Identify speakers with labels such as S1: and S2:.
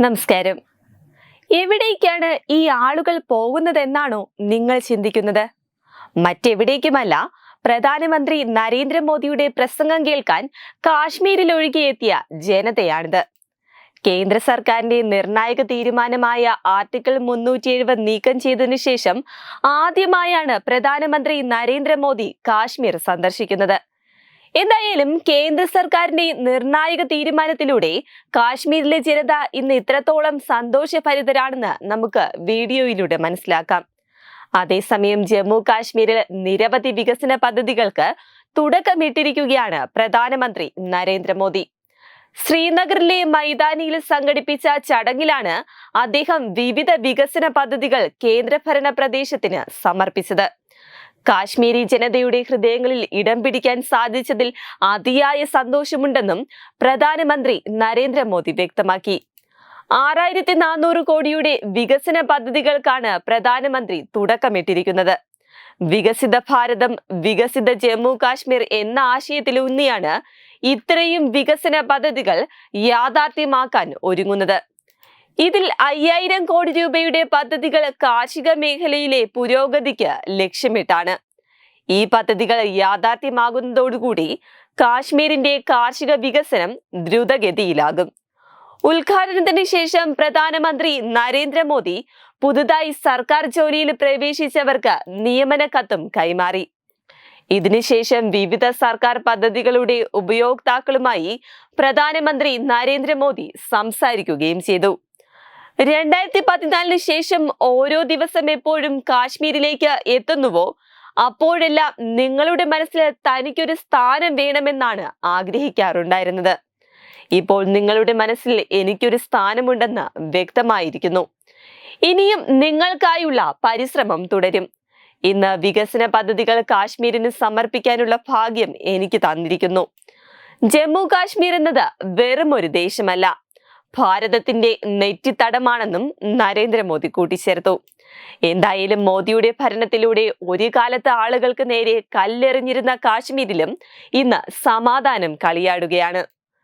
S1: നമസ്കാരം. എവിടേക്കാണ് ഈ ആളുകൾ പോകുന്നതെന്നാണോ നിങ്ങൾ ചിന്തിക്കുന്നത്? മറ്റെവിടേക്കുമല്ല. പ്രധാനമന്ത്രി നരേന്ദ്രമോദിയുടെ പ്രസംഗം കേൾക്കാൻ കാശ്മീരിൽ ഒഴുകിയെത്തിയ ജനതയാണിത്. കേന്ദ്ര സർക്കാരിന്റെ നിർണായക തീരുമാനമായ ആർട്ടിക്കിൾ മുന്നൂറ്റി എഴുപത് നീക്കം ചെയ്തതിനു ശേഷം ആദ്യമായാണ് പ്രധാനമന്ത്രി നരേന്ദ്രമോദി കാശ്മീർ സന്ദർശിക്കുന്നത്. എന്തായാലും കേന്ദ്ര സർക്കാരിന്റെ നിർണായക തീരുമാനത്തിലൂടെ കാശ്മീരിലെ ജനത ഇന്ന് ഇത്രത്തോളം സന്തോഷഭരിതരാണെന്ന് നമുക്ക് വീഡിയോയിലൂടെ മനസ്സിലാക്കാം. അതേസമയം ജമ്മു കാശ്മീരിൽ നിരവധി വികസന പദ്ധതികൾക്ക് തുടക്കമിട്ടിരിക്കുകയാണ് പ്രധാനമന്ത്രി നരേന്ദ്രമോദി. ശ്രീനഗറിലെ മൈതാനിയിൽ സംഘടിപ്പിച്ച ചടങ്ങിലാണ് അദ്ദേഹം വിവിധ വികസന പദ്ധതികൾ കേന്ദ്രഭരണ പ്രദേശത്തിന് സമർപ്പിച്ചത്. കാശ്മീരി ജനതയുടെ ഹൃദയങ്ങളിൽ ഇടം പിടിക്കാൻ സാധിച്ചതിൽ അതിയായ സന്തോഷമുണ്ടെന്നും പ്രധാനമന്ത്രി നരേന്ദ്രമോദി വ്യക്തമാക്കി. ആറായിരത്തി നാനൂറ് കോടിയുടെ വികസന പദ്ധതികൾക്കാണ് പ്രധാനമന്ത്രി തുടക്കമിട്ടിരിക്കുന്നത്. വികസിത ഭാരതം വികസിത ജമ്മു കാശ്മീർ എന്ന ആശയത്തിലൂന്നിയാണ് ഇത്രയും വികസന പദ്ധതികൾ യാഥാർത്ഥ്യമാക്കാൻ ഒരുങ്ങുന്നത്. ഇതിൽ അയ്യായിരം കോടി രൂപയുടെ പദ്ധതികൾ കാർഷിക മേഖലയിലെ പുരോഗതിക്ക് ലക്ഷ്യമിട്ടാണ്. ഈ പദ്ധതികൾ യാഥാർത്ഥ്യമാകുന്നതോടുകൂടി കാശ്മീരിന്റെ കാർഷിക വികസനം ദ്രുതഗതിയിലാകും. ഉദ്ഘാടനത്തിന് ശേഷം പ്രധാനമന്ത്രി നരേന്ദ്രമോദി പുതുതായി സർക്കാർ ജോലിയിൽ പ്രവേശിച്ചവർക്ക് നിയമന കത്തും കൈമാറി. ഇതിനുശേഷം വിവിധ സർക്കാർ പദ്ധതികളുടെ ഉപയോക്താക്കളുമായി പ്രധാനമന്ത്രി നരേന്ദ്രമോദി സംസാരിക്കുകയും ചെയ്തു. രണ്ടായിരത്തി പതിനാലിന് ശേഷം ഓരോ ദിവസം എപ്പോഴും കാശ്മീരിലേക്ക് എത്തുന്നുവോ? അപ്പോഴെല്ലാം നിങ്ങളുടെ മനസ്സിൽ തനിക്കൊരു സ്ഥാനം വേണമെന്നാണ് ആഗ്രഹിക്കാറുണ്ടായിരുന്നത്. ഇപ്പോൾ നിങ്ങളുടെ മനസ്സിൽ എനിക്കൊരു സ്ഥാനമുണ്ടെന്ന് വ്യക്തമായിരിക്കുന്നു. ഇനിയും നിങ്ങൾക്കായുള്ള പരിശ്രമം തുടരും. ഇന്ന് വികസന പദ്ധതികൾ കാശ്മീരിന് സമർപ്പിക്കാനുള്ള ഭാഗ്യം എനിക്ക് തന്നിരിക്കുന്നു. ജമ്മു കാശ്മീർ എന്നത് വെറും ഒരു ദേശമല്ല. ഭാരതത്തിന്റെ നെറ്റിത്തടമാണെന്നും നരേന്ദ്രമോദി കൂട്ടിച്ചേർത്തു. എന്തായാലും മോദിയുടെ ഭരണത്തിലൂടെ ഒരു കാലത്ത് ആളുകൾക്ക് നേരെ കല്ലെറിഞ്ഞിരുന്ന കാശ്മീരിലും ഇന്ന് സമാധാനം കളിയാടുകയാണ്.